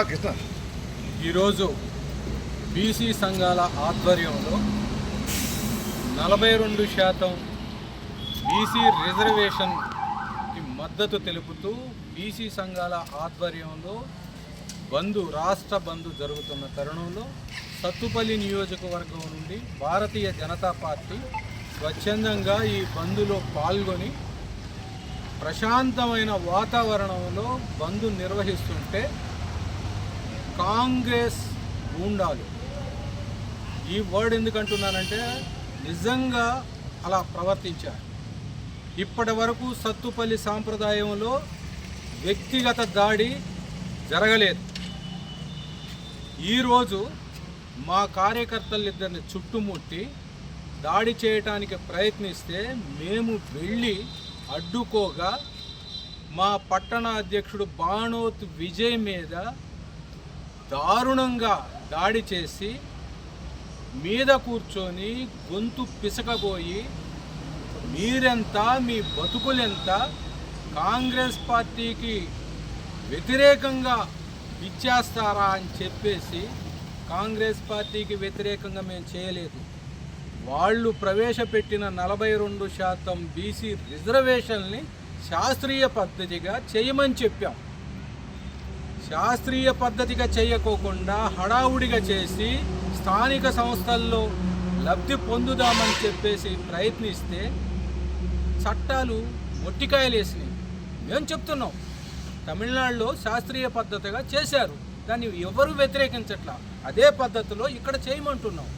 కృష్ణ. ఈరోజు బీసీ సంఘాల ఆధ్వర్యంలో నలభై రెండు శాతం బీసీ రిజర్వేషన్కి మద్దతు తెలుపుతూ బీసీ సంఘాల ఆధ్వర్యంలో బంధు రాష్ట్ర బంధు జరుగుతున్న తరుణంలో సత్తుపల్లి నియోజకవర్గం నుండి భారతీయ జనతా పార్టీ స్వచ్ఛందంగా ఈ బంధులో పాల్గొని ప్రశాంతమైన వాతావరణంలో బంద్ నిర్వహిస్తుంటే కాంగ్రెస్ గూండాలు. ఈ వర్డ్ ఎందుకు అంటున్నానంటే నిజంగా అలా ప్రవర్తించారు. ఇప్పటి వరకు సత్తుపల్లి సాంప్రదాయంలో వ్యక్తిగత దాడి జరగలేదు. ఈరోజు మా కార్యకర్తలిద్దరిని చుట్టుముట్టి దాడి చేయటానికి ప్రయత్నిస్తే మేము వెళ్ళి అడ్డుకోగా మా పట్టణ అధ్యక్షుడు బాణోత్ విజయ్ మీద దారుణంగా దాడి చేసి మీద కూర్చొని గొంతు పిసకబోయి మీరెంత మీ బతుకులెంత కాంగ్రెస్ పార్టీకి వ్యతిరేకంగా ఇచ్చేస్తారా అని చెప్పేసి కాంగ్రెస్ పార్టీకి వ్యతిరేకంగా మేము చేయలేదు. వాళ్ళు ప్రవేశపెట్టిన నలభై రెండు శాతం బీసీ రిజర్వేషన్ని శాస్త్రీయ పద్ధతిగా చేయమని చెప్పాం. శాస్త్రీయ పద్ధతిగా చేయకోకుండా హడావుడిగా చేసి స్థానిక సంస్థల్లో లబ్ధి పొందుదామని చెప్పేసి ప్రయత్నిస్తే చట్టాలు మొట్టికాయలేసినాయి. మేము చెప్తున్నాం తమిళనాడులో శాస్త్రీయ పద్ధతిగా చేశారు. దాన్ని ఎవరు వ్యతిరేకించట్లా? అదే పద్ధతిలో ఇక్కడ చేయమంటున్నాం.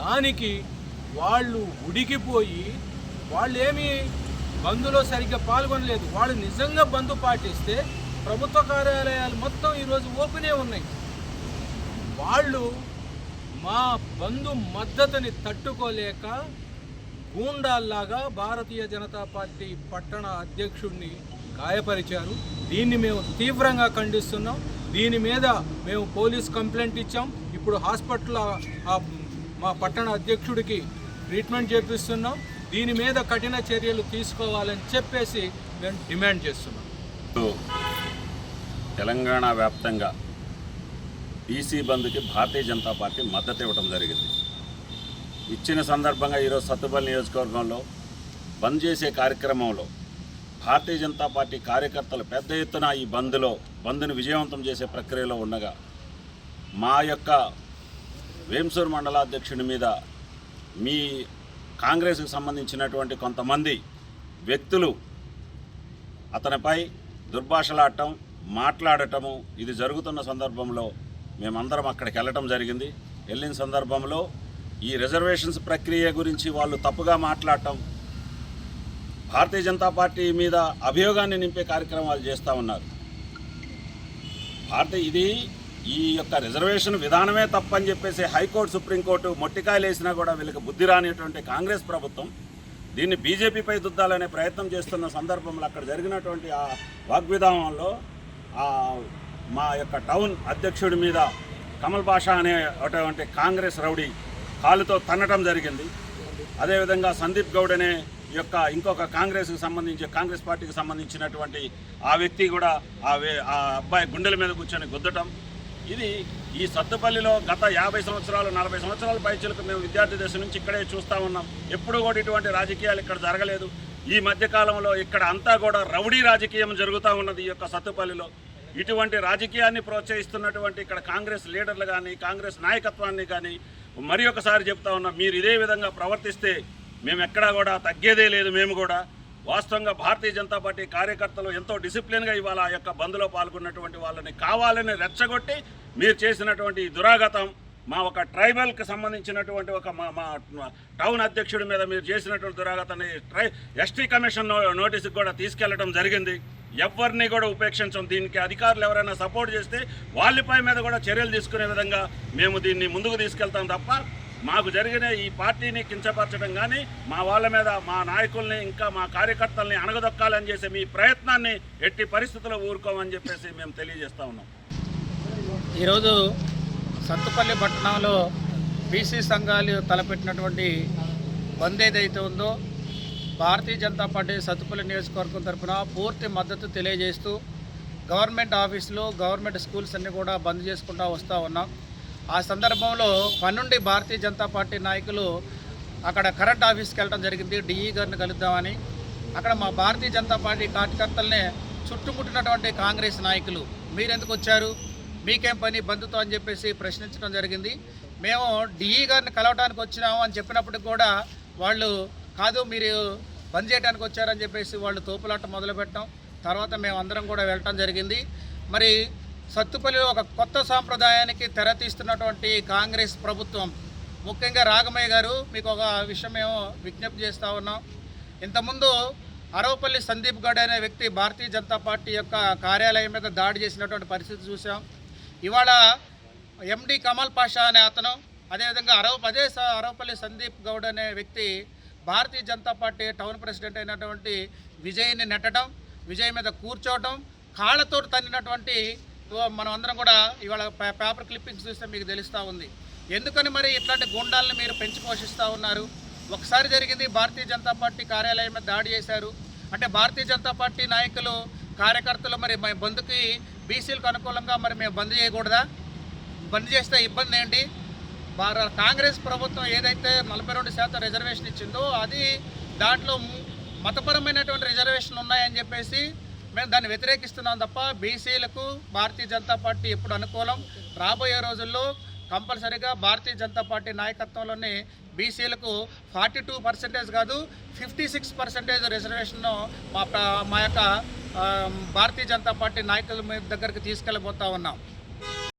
దానికి వాళ్ళు ఉడికిపోయి వాళ్ళు ఏమీ బంధులో సరిగ్గా పాల్గొనలేదు. వాళ్ళు నిజంగా బంధు పాటిస్తే ప్రభుత్వ కార్యాలయాలు మొత్తం ఈరోజు ఓపెనే ఉన్నాయి. వాళ్ళు మా బంధు మద్దతుని తట్టుకోలేక గూండాల్లాగా భారతీయ జనతా పార్టీ పట్టణ అధ్యక్షుడిని గాయపరిచారు. దీన్ని మేము తీవ్రంగా ఖండిస్తున్నాం. దీని మీద మేము పోలీస్ కంప్లైంట్ ఇచ్చాం. ఇప్పుడు హాస్పిటల్ మా పట్టణ అధ్యక్షుడికి ట్రీట్మెంట్ చేపిస్తున్నాం. దీని మీద కఠిన చర్యలు తీసుకోవాలని చెప్పేసి మేము డిమాండ్ చేస్తున్నాం. తెలంగాణ వ్యాప్తంగా బీసీ బంద్కి భారతీయ జనతా పార్టీ మద్దతు ఇవ్వడం జరిగింది. ఇచ్చిన సందర్భంగా ఈరోజు సత్తుపల్లి నియోజకవర్గంలో బంద్ చేసే కార్యక్రమంలో భారతీయ జనతా పార్టీ కార్యకర్తలు పెద్ద ఎత్తున ఈ బంద్లో బంద్ను విజయవంతం చేసే ప్రక్రియలో ఉండగా మా యొక్క వేంసూరు మండలాధ్యక్షుడి మీద మీ కాంగ్రెస్కి సంబంధించినటువంటి కొంతమంది వ్యక్తులు అతనిపై దుర్భాషలాడటం మాట్లాడటము ఇది జరుగుతున్న సందర్భంలో మేమందరం అక్కడికి వెళ్ళటం జరిగింది. వెళ్ళిన సందర్భంలో ఈ రిజర్వేషన్స్ ప్రక్రియ గురించి వాళ్ళు తప్పుగా మాట్లాడటం భారతీయ జనతా పార్టీ మీద అభియోగాన్ని నింపే కార్యక్రమాలు చేస్తూ ఉన్నారు. భారత ఇది ఈ యొక్క రిజర్వేషన్ విధానమే తప్పని చెప్పేసి హైకోర్టు సుప్రీంకోర్టు మొట్టికాయలు వేసినా కూడా వీళ్ళకి బుద్ధి రానిటువంటి కాంగ్రెస్ ప్రభుత్వం దీన్ని బీజేపీపై దుద్దాలనే ప్రయత్నం చేస్తున్న సందర్భంలో అక్కడ జరిగినటువంటి ఆ వాగ్విధానంలో మా యొక్క టౌన్ అధ్యక్షుడి మీద కమల్ బాషా అనే అటువంటి కాంగ్రెస్ రౌడీ కాలుతో తన్నటం జరిగింది. అదేవిధంగా సందీప్ గౌడ్ అనే యొక్క ఇంకొక కాంగ్రెస్కి సంబంధించి కాంగ్రెస్ పార్టీకి సంబంధించినటువంటి ఆ వ్యక్తి కూడా ఆ ఆ అబ్బాయి గుండెల మీద కూర్చొని గుద్దటం. ఇది ఈ సత్తుపల్లిలో గత యాభై సంవత్సరాలు నలభై సంవత్సరాల పైచలకు మేము విద్యార్థి దశ నుంచి ఇక్కడే చూస్తూ ఉన్నాం. ఎప్పుడూ కూడా ఇటువంటి రాజకీయాలు ఇక్కడ జరగలేదు. ఈ మధ్యకాలంలో ఇక్కడ అంతా కూడా రౌడీ రాజకీయం జరుగుతూ ఉన్నది ఈ యొక్క సత్తుపల్లిలో. ఇటువంటి రాజకీయాన్ని ప్రోత్సహిస్తున్నటువంటి ఇక్కడ కాంగ్రెస్ లీడర్లు కానీ కాంగ్రెస్ నాయకత్వాన్ని కానీ మరి ఒకసారి చెప్తా ఉన్నా మీరు ఇదే విధంగా ప్రవర్తిస్తే మేము ఎక్కడా కూడా తగ్గేదే లేదు మేము కూడా. వాస్తవంగా భారతీయ జనతా పార్టీ కార్యకర్తలు ఎంతో డిసిప్లిన్గా ఇవాళ ఆ యొక్క బంద్లో పాల్గొన్నటువంటి వాళ్ళని కావాలని రెచ్చగొట్టి మీరు చేసినటువంటి దురాగతం మా ఒక ట్రైబల్కి సంబంధించినటువంటి ఒక మా మా టౌన్ అధ్యక్షుడి మీద మీరు చేసినటువంటి దురాగతాన్ని ట్రై ఎస్టీ కమిషన్ నో నోటీస్కి కూడా తీసుకెళ్ళడం జరిగింది. ఎవరిని కూడా ఉపేక్షించం. దీనికి అధికారులు ఎవరైనా సపోర్ట్ చేస్తే వాళ్ళపై మీద కూడా చర్యలు తీసుకునే విధంగా మేము దీన్ని ముందుకు తీసుకెళ్తాం తప్ప మాకు జరిగిన ఈ పార్టీని కించపరచడం కానీ మా వాళ్ళ మీద మా నాయకుల్ని ఇంకా మా కార్యకర్తల్ని అణగదొక్కాలని చేసే మీ ప్రయత్నాన్ని ఎట్టి పరిస్థితుల్లో ఊరుకోమని చెప్పేసి మేము తెలియజేస్తా ఉన్నాం. ఈరోజు సత్తుపల్లి పట్టణంలో బీసీ సంఘాలు తలపెట్టినటువంటి బంద్ ఏదైతే ఉందో భారతీయ జనతా పార్టీ సత్తుపల్లి నియోజకవర్గం తరఫున పూర్తి మద్దతు తెలియజేస్తూ గవర్నమెంట్ ఆఫీసులు గవర్నమెంట్ స్కూల్స్ అన్నీ కూడా బంద్ చేసుకుంటూ వస్తూ ఉన్నాం. ఆ సందర్భంలో పన్నుండి భారతీయ జనతా పార్టీ నాయకులు అక్కడ కరెంట్ ఆఫీస్కి వెళ్ళడం జరిగింది. డిఈ గారిని కలుద్దామని. అక్కడ మా భారతీయ జనతా పార్టీ కార్యకర్తలనే చుట్టుముట్టినటువంటి కాంగ్రెస్ నాయకులు. మీరెందుకు వచ్చారు? మీకేం పని బంధుతో అని చెప్పేసి ప్రశ్నించడం జరిగింది. మేము డిఈ గారిని కలవటానికి వచ్చినాము అని చెప్పినప్పటికి కూడా వాళ్ళు కాదు మీరు బంద్ చేయడానికి వచ్చారని చెప్పేసి వాళ్ళు తోపులాట మొదలుపెట్టాం. తర్వాత మేము అందరం కూడా వెళ్ళటం జరిగింది. మరి సత్తుపల్లిలో ఒక కొత్త సాంప్రదాయానికి తెర తీస్తున్నటువంటి కాంగ్రెస్ ప్రభుత్వం ముఖ్యంగా రాగమయ్య గారు మీకు ఒక విషయం మేము విజ్ఞప్తి చేస్తూ ఉన్నాం. ఇంతకుముందు అరవపల్లి సందీప్ గడ్ అనే వ్యక్తి భారతీయ జనతా పార్టీ యొక్క కార్యాలయం మీద దాడి చేసినటువంటి పరిస్థితి చూసాం ఇవాళ ఎండి కమల్ పాషా అనే అతను అదేవిధంగా అరవ అదే స- అరవపల్లి సందీప్ గౌడ్ అనే వ్యక్తి Bharatiya Janata party town president అయినటువంటి విజయ్ని నెట్టడం విజయ్ మీద కూర్చోవడం కాళ్ళతో తన్నినటువంటి మనం అందరం కూడా ఇవాళ పేపర్ క్లిప్పింగ్స్ చూస్తే మీకు తెలుస్తూ ఉంది. ఎందుకని మరి ఇట్లాంటి గుండాలను మీరు పెంచి పోషిస్తూ ఉన్నారు? ఒకసారి జరిగింది భారతీయ జనతా పార్టీ కార్యాలయం మీద దాడి చేశారు. అంటే భారతీయ జనతా పార్టీ నాయకులు కార్యకర్తలు మరి మా బంధుకి బీసీలకు అనుకూలంగా మరి మేము బంద్ చేయకూడదా? బంద్ చేస్తే ఇబ్బంది ఏంటి? కాంగ్రెస్ ప్రభుత్వం ఏదైతే నలభై రెండు శాతం రిజర్వేషన్ ఇచ్చిందో అది దాంట్లో మతపరమైనటువంటి రిజర్వేషన్ ఉన్నాయని చెప్పేసి మేము దాన్ని వ్యతిరేకిస్తున్నాం తప్ప బీసీలకు భారతీయ జనతా పార్టీ ఎప్పుడు అనుకూలం. రాబోయే రోజుల్లో కంపల్సరీగా భారతీయ జనతా పార్టీ నాయకత్వంలోని బీసీలకు ఫార్టీ టూ పర్సెంటేజ్ కాదు ఫిఫ్టీ సిక్స్ పర్సెంటేజ్ రిజర్వేషన్ను మా మా యొక్క భారతీయ జనతా పార్టీ నాయకుల మీ దగ్గరికి తీసుకెళ్ళబోతా ఉన్నాం.